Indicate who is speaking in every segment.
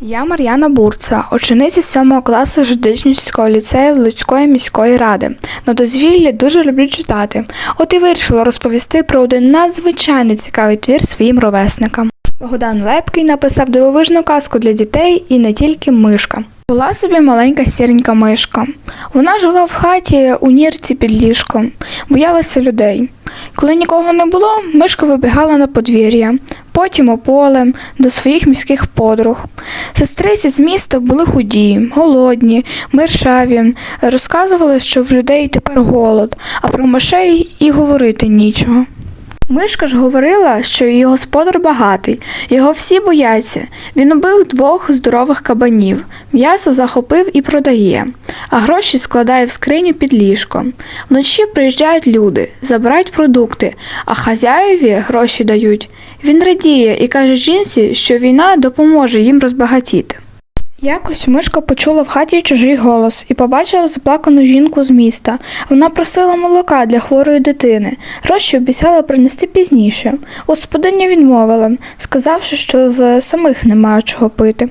Speaker 1: Я Мар'яна Бурца, учениця 7 класу Жидичницького ліцею Луцької міської ради. На дозвіллі дуже люблю читати. От і вирішила розповісти про один надзвичайно цікавий твір своїм ровесникам. Богдан Лепкий написав дивовижну казку для дітей і не тільки мишка. Була собі маленька сіренька мишка. Вона жила в хаті у нірці під ліжком, боялася людей. Коли нікого не було, мишка вибігала на подвір'я, потім у поле до своїх міських подруг. Сестриці з міста були худі, голодні, миршаві, розказували, що в людей тепер голод, а про мишей і говорити нічого. Мишка ж говорила, що її господар багатий, його всі бояться. Він убив двох здорових кабанів, м'ясо захопив і продає, а гроші складає в скриню під ліжком. Вночі приїжджають люди, забирають продукти, а хазяєві гроші дають. Він радіє і каже жінці, що війна допоможе їм розбагатіти. Якось мишка почула в хаті чужий голос і побачила заплакану жінку з міста. Вона просила молока для хворої дитини. Гроші обіцяла принести пізніше. Господиня відмовила, сказавши, що в самих немає чого пити.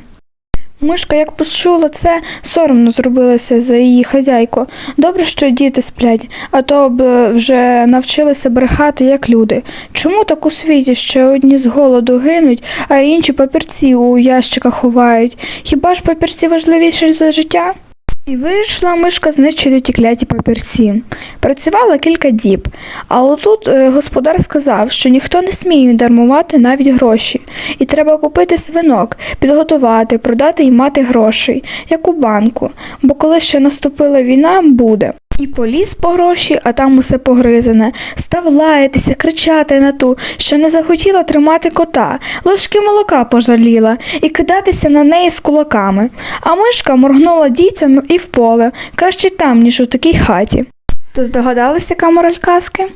Speaker 1: Мишка, як почула це, соромно зробилася за її хазяйку. Добре, що діти сплять, а то б вже навчилися брехати, як люди. Чому так у світі ще одні з голоду гинуть, а інші папірці у ящиках ховають? Хіба ж папірці важливіші за життя? І вийшла мишка знищити ті кляті папірці. Працювала кілька діб, а отут е, господар сказав, що ніхто не сміє дармувати навіть гроші, і треба купити свинок, підготувати, продати і мати грошей, як у банку, бо коли ще наступила війна, буде. І поліз по гроші, а там усе погризане. Став лаятися, кричати на ту, що не захотіла тримати кота, ложки молока пожаліла і кидатися на неї з кулаками. А мишка моргнула дійцями і в поле, краще там, ніж у такій хаті. То здогадалися, яка мораль казки?